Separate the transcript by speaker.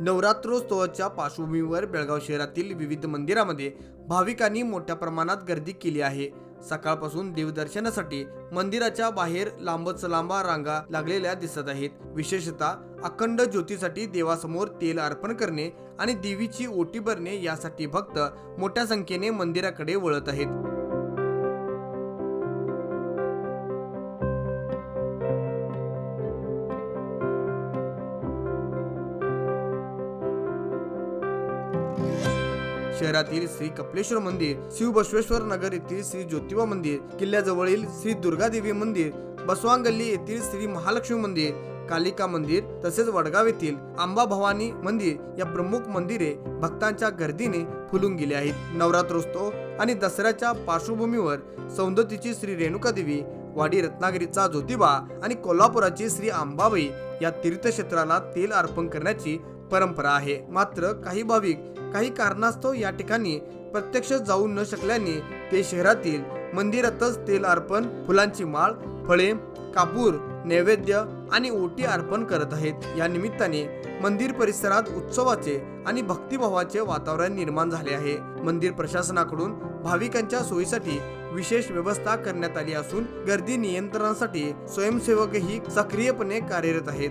Speaker 1: नवरात्रोत्सवाच्या पार्श्वभूमीवर बेळगाव शहरातील विविध मंदिरामध्ये भाविकांनी मोठ्या प्रमाणात गर्दी केली आहे. सकाळपासून देवदर्शनासाठी मंदिराच्या बाहेर लांबच लांबा रांगा लागलेल्या दिसत आहेत. विशेषतः अखंड ज्योतीसाठी देवासमोर तेल अर्पण करणे आणि देवीची ओटी भरणे यासाठी भक्त मोठ्या संख्येने मंदिराकडे वळत आहेत. शहरातील श्री कपिलेश्वर मंदिर शिवबसवेश्वर नगर येथील श्री ज्योतिबा मंदिर किल्ल्याजवळील श्री दुर्गादेवी मंदिर बसवांगल्ली येथील श्री महालक्ष्मी मंदिर कालिका मंदिर तसेच वडगाव येथील आंबा भवानी मंदिर या प्रमुख मंदिरे भक्तांच्या गर्दीने फुलून गेली आहेत. नवरात्रोत्सव आणि दसऱ्याच्या पार्श्वभूमीवर सौंदतीची श्री रेणुका देवी वाडी रत्नागिरीचा ज्योतिबा आणि कोल्हापुराची श्री अंबाबाई या तीर्थक्षेत्राला तेल अर्पण करण्याची परंपरा आहे. मात्र काही भाविक काही कारणास्तव या ठिकाणी प्रत्यक्ष जाऊ न शकल्याने ते शहरातील मंदिरातच तेल अर्पण फुलांची माळ फळे कापूर नैवेद्य आणि ओटी अर्पण करत आहेत. या निमित्ताने मंदिर परिसरात उत्सवाचे आणि भक्तिभावाचे वातावरण निर्माण झाले आहे. मंदिर प्रशासनाकडून भाविकांच्या सोयीसाठी विशेष व्यवस्था करण्यात आली असून गर्दी नियंत्रणासाठी स्वयंसेवकही सक्रियपणे कार्यरत आहेत.